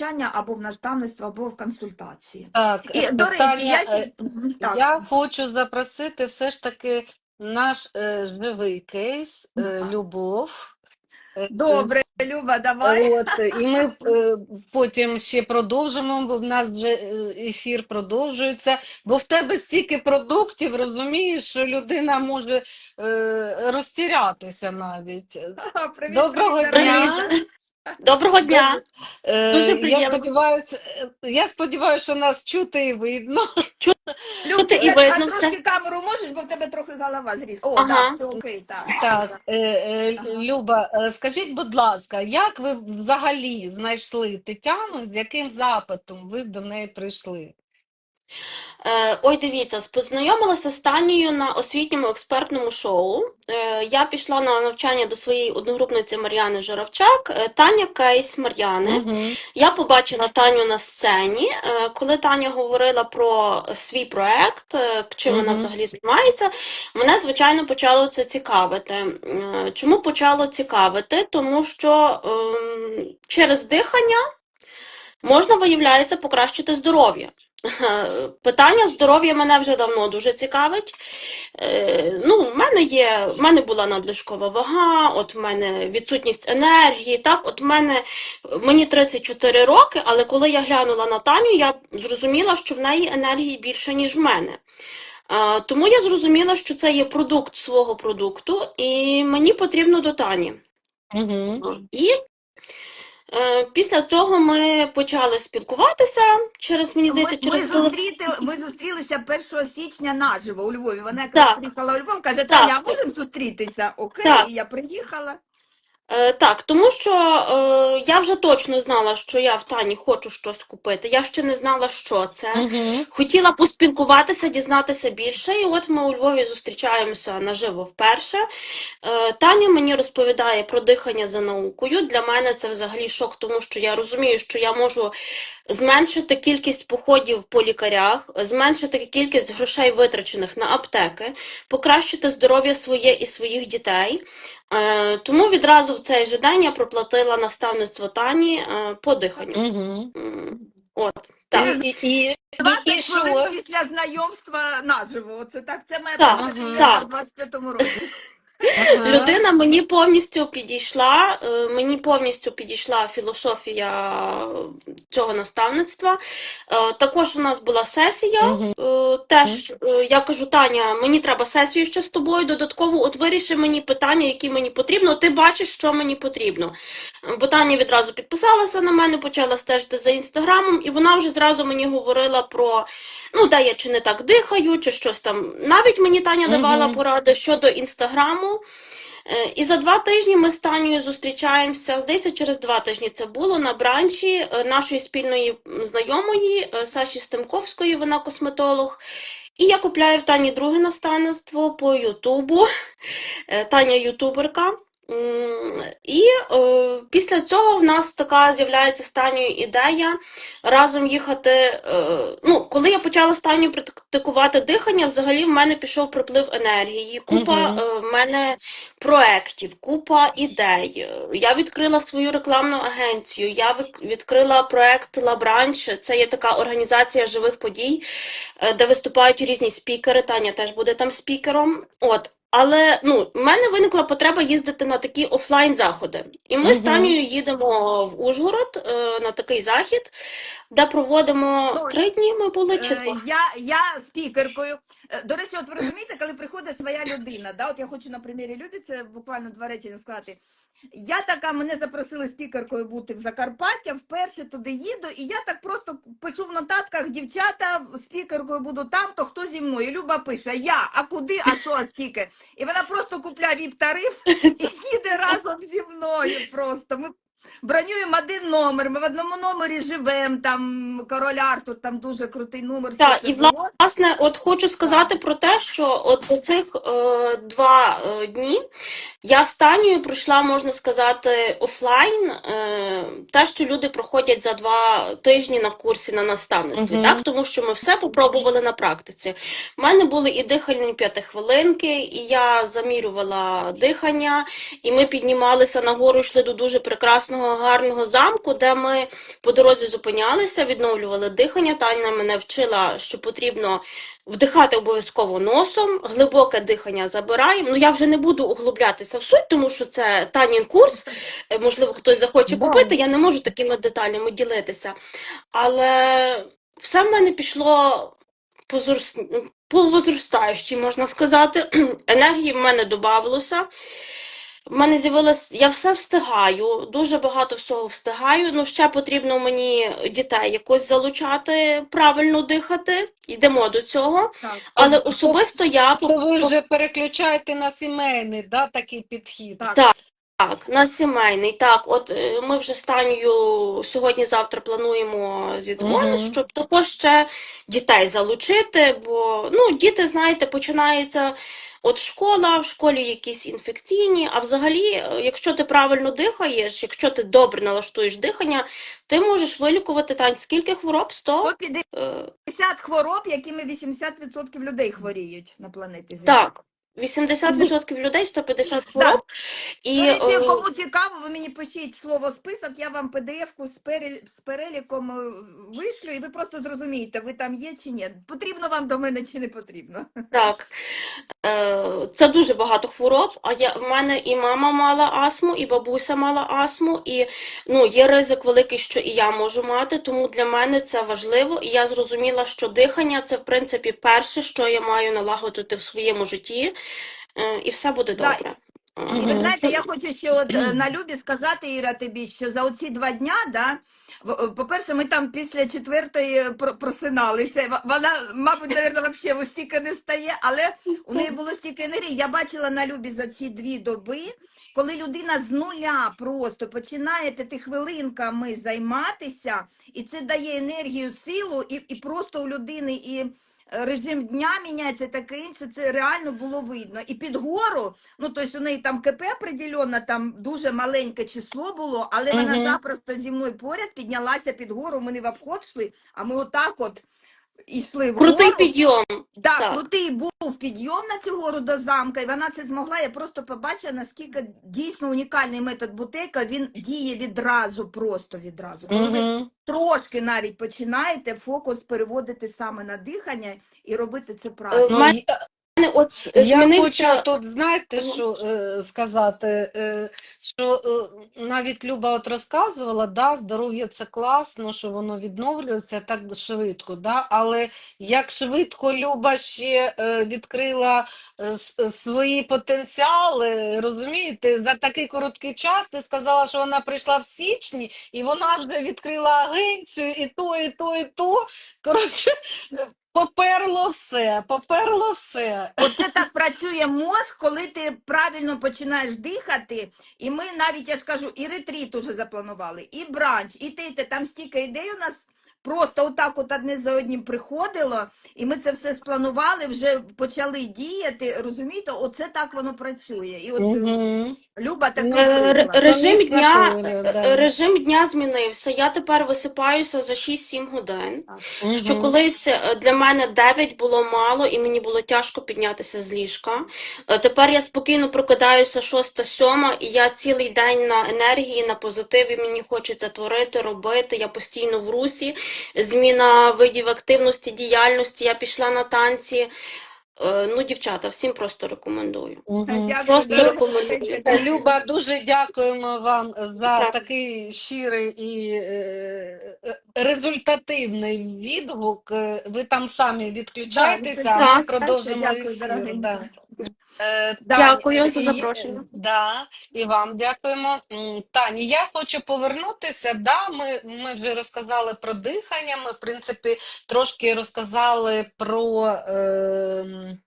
навчання або в наставництво, або в консультації. Так, І, до речі, Таня, я е, ще... Так. я хочу запросити все ж таки наш е, живий кейс, е, Любов. Е, Добре, Люба, давай. От, і ми е, потім ще продовжимо, бо в нас вже е, ефір продовжується. Бо в тебе стільки продуктів, розумієш, що людина може е, розтірятися навіть. Привіт, Доброго привіт, дня. Доброго дня. Е, Дуже я приємно. сподіваюся, я сподіваюся, що нас чути і видно. Люба, Чути і видно а все. трошки камеру можеш, бо в тебе трохи голова зріз. О, Ага. так, все окей, так. Так, е, е, Люба, е, скажіть, будь ласка, як ви взагалі знайшли Тетяну, з яким запитом ви до неї прийшли? Е, Ой, дивіться, познайомилася з Танією на освітньому експертному шоу. Е, Я пішла на навчання до своєї одногрупниці Мар'яни Журавчак. Е, Таня Кейс Мар'яни. Мгм. Я побачила Таню на сцені, коли Таня говорила про свій проект, чим вона взагалі займається. Мене, звичайно, почало це цікавити. Чому почало цікавити? Тому що ем, через дихання можна, виявляється, покращити здоров'я. Е, Питання здоров'я мене вже давно дуже цікавить. Е, Ну, в мене є, в мене була надлишкова вага, от в мене відсутність енергії. Так, от в мене мені 34 роки, але коли я глянула на Таню, я зрозуміла, що в неї енергії більше, ніж в мене. Е, Тому я зрозуміла, що це є продукт свого продукту, і мені потрібно до Тані. Мгм. І після цього ми почали спілкуватися через, мені здається, ми, через ми зустріти, ми зустрілися 1 січня наживо у Львові. Вона якраз Так. приїхала у Львов, каже. Таня, а можемо зустрітися? Окей, Так. і я приїхала. Е, так, тому що е, я вже точно знала, що я в Тані хочу щось купити. Я ще не знала, що це. Мгм. Хотіла поспілкуватися, дізнатися більше, і от ми у Львові зустрічаємося наживо вперше. Е, Таня мені розповідає про дихання за наукою. Для мене це взагалі шок, тому що я розумію, що я можу зменшити кількість походів по лікарях, зменшити кількість грошей витрачених на аптеки, покращити здоров'я своє і своїх дітей. Е, Тому відразу в цей же день я проплатила наставництво Тані е, по диханню. Угу. От, так. І, і, і, 20 і що? хвилин після знайомства наживо. Це так, це моя Так, перша клієнтка так. в 25-му році. Ага. Людина мені повністю підійшла, е, мені повністю підійшла філософія цього наставництва. Е, Також у нас була сесія. Мгм. Е, Теж я кажу, Таня, мені треба сесію ще з тобою додатково. От виріши мені питання, які мені потрібно. Ти бачиш, що мені потрібно. Бо Таня відразу підписалася на мене, почала стежити за інстаграмом, і вона вже зразу мені говорила про ну, де я чи не так дихаю, чи щось там. Навіть мені Таня давала Мгм. поради щодо інстаграму. Е, І за два тижні ми з Танею зустрічаємося. Здається, через два тижні це було на бранчі е, нашої спільної знайомої е, Саші Стемковської, вона косметолог. І я купляю в Тані друге наставництво по Ютубу. Таня ютуберка. І е, після цього в нас така з'являється з ідея разом їхати. Е, ну, коли я почала з Танею практикувати дихання, взагалі в мене пішов приплив енергії, купа е, в мене проєктів, купа ідей. Я відкрила свою рекламну агенцію, я відкрила проєкт Лабранч. Це є така організація живих подій, е, де виступають різні спікери. Таня теж буде там спікером. От. Але ну, в мене виникла потреба їздити на такі офлайн заходи. І ми з Мгм. Танією їдемо в Ужгород е, на такий захід, де проводимо Ну, три дні. Ми були чи Е. Я, я спікеркою. Е, До речі, от ви розумієте, коли приходить своя людина, да? от я хочу на примірі Любі, це буквально два речення сказати. Я така, мене запросили спікеркою бути в Закарпаття, вперше туди їду, і я так просто пишу в нотатках, дівчата, спікеркою буду там, то хто зі мною? І Люба пише, я, а куди, а що, а скільки? І вона просто купляє віп-тариф і їде разом зі мною просто. Ми бронюємо один номер, ми в одному номері живемо, там король Артур, там дуже крутий номер. Так, і власне, от хочу сказати про те, що от за цих е, два е, дні я Танією пройшла, можна сказати, офлайн, е, те, що люди проходять за два тижні на курсі на наставництві, Мгм. так? Тому що ми все попробували на практиці. У мене були і дихальні п'ятихвилинки, і я замірювала дихання, і ми піднімалися нагору, йшли до дуже прекрасного. Прекрасного, гарного замку, де ми по дорозі зупинялися, відновлювали дихання. Таня мене вчила, що потрібно вдихати обов'язково носом, глибоке дихання забираємо. Ну я вже не буду углублятися в суть, тому що це Танін курс. Е, Можливо, хтось захоче Да. купити. Я не можу такими деталями ділитися. Але все в мене пішло по, по возростаючій, можна сказати. Енергії в мене додавалося. В мене з'явилось, я все встигаю, дуже багато всього встигаю. Ну, ще потрібно мені дітей якось залучати, правильно дихати. Йдемо до цього. Так. Але особисто я То ви вже переключаєте на сімейний, да, такий підхід. Так. Так. Так, на сімейний. Так, от е, ми вже з Танею сьогодні-завтра плануємо зідзвони, Мгм. щоб також ще дітей залучити, бо ну, діти, знаєте, починається от школа, в школі якісь інфекційні, а взагалі, е, якщо ти правильно дихаєш, якщо ти добре налаштуєш дихання, ти можеш вилікувати Тань, скільки хвороб? 100? 150 Е, хвороб, якими 80% людей хворіють на планеті Земля. так, 80% людей, 150 хвороб. І, До речі, кому цікаво, ви мені пишіть слово список, я вам PDF-ку з, перель- з переліком е, вишлю, і ви просто зрозумієте, ви там є чи ні. Потрібно вам до мене чи не потрібно. Так, е, це дуже багато хвороб. А я, в мене і мама мала астму, і бабуся мала астму, і ну, є ризик великий, що і я можу мати, тому для мене це важливо. І я зрозуміла, що дихання це, в принципі, перше, що я маю налагодити в своєму житті, і все буде Да, добре. І ви знаєте, я хочу ще от е, на Любі сказати, Іра, тобі, що за оці два дня, да, е, по-перше, ми там після четвертої просиналися. Вона, мабуть, навірно, взагалі стільки не встає, але у неї було стільки енергії. Я бачила на Любі за ці дві доби, коли людина з нуля просто починає п'ятихвилинками займатися, і це дає енергію, силу, і, і просто у людини і е, режим дня міняється, і таке інше, це реально було видно. І під гору, ну тобто у неї там КП приділено, там дуже маленьке число було, але вона запросто зі мною поряд піднялася під гору, ми не в обход йшли, а ми отак от йшли в Крутий гору. підйом. Так, Так. крутий був підйом на цю гору до замка, і вона це змогла. Я просто побачила, наскільки дійсно унікальний метод бутейка, він діє відразу, просто відразу. Коли ви трошки навіть починаєте фокус переводити саме на дихання і робити це Е, правильно. в Ну, мене от Я змінився. хочу тут, знаєте, що е, сказати, е, що е, навіть Люба от розказувала, да, здоров'я це класно, що воно відновлюється так швидко, да, але як швидко Люба ще е, відкрила е, свої потенціали, розумієте, за такий короткий час ти сказала, що вона прийшла в січні, і вона вже відкрила агенцію, і то, і то, і то. Коротше, поперло все, поперло все. Оце так працює мозк, коли ти правильно починаєш дихати. І ми навіть, я ж кажу, і ретріт уже запланували, і бранч, і те, і те. Там стільки ідей у нас просто отак от одне за одним приходило, і ми це все спланували, вже почали діяти. Розумієте, оце так воно працює. І от Угу. Люба так Ну, Е. Режим дня, е, да. режим дня змінився. Я тепер висипаюся за 6-7 годин. Що колись для мене 9 було мало і мені було тяжко піднятися з ліжка. Тепер я спокійно прокидаюся 6-7 і я цілий день на енергії, на позитиві. Мені хочеться творити, робити. Я постійно в русі. Зміна видів активності, діяльності. Я пішла на танці. Е, Ну, дівчата, всім просто рекомендую. Угу. Просто рекомендую. Люба, дуже дякуємо вам за Так. такий щирий і е, е, результативний відгук. Е, Ви там самі відключайтеся, а ми Так. продовжимо Дякую. Да. Е, Дякую Таня, за і- Да, і вам дякуємо. Тані, я хочу повернутися. Да, ми, ми вже розказали про дихання. Ми, в принципі, трошки розказали про. ем,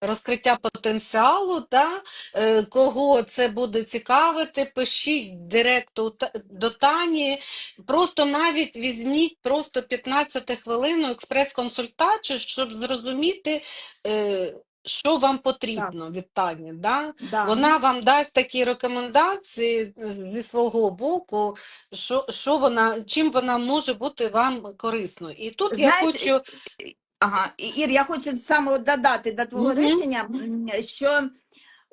Розкриття потенціалу, та, е, кого це буде цікавити, пишіть директу до Тані. Просто навіть візьміть просто 15 хвилину експрес-консультацію, щоб зрозуміти, е, що вам потрібно від Тані. Да? Да. Вона вам дасть такі рекомендації е, зі свого боку, що, що вона, чим вона може бути вам корисною. І тут я хочу. Ага, Ір, я хочу саме додати до твого Мгм. речення, що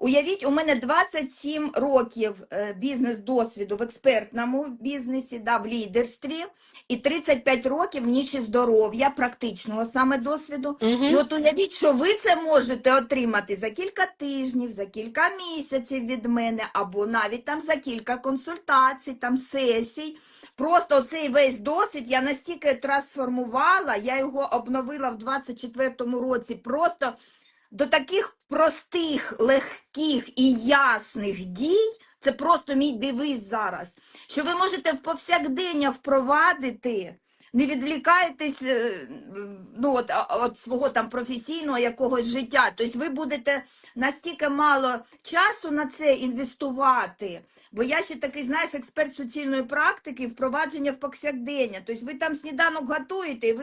Уявіть, у мене 27 років е, бізнес-досвіду в експертному бізнесі, да, в лідерстві, і 35 років в ніші здоров'я, практичного саме досвіду. І Угу. от уявіть, що ви це можете отримати за кілька тижнів, за кілька місяців від мене, або навіть там за кілька консультацій, там сесій. Просто цей весь досвід я настільки трансформувала, я його обновила в 24-му році просто до таких простих, легких і ясних дій. Це просто мій девиз зараз, що ви можете в повсякдення впровадити, не відвлікаєтесь е, ну, от, от свого там професійного якогось життя. Тобто ви будете настільки мало часу на це інвестувати. Бо я ще такий, знаєш, експерт суцільної практики, впровадження в повсякдення. Тобто ви там сніданок готуєте, і ви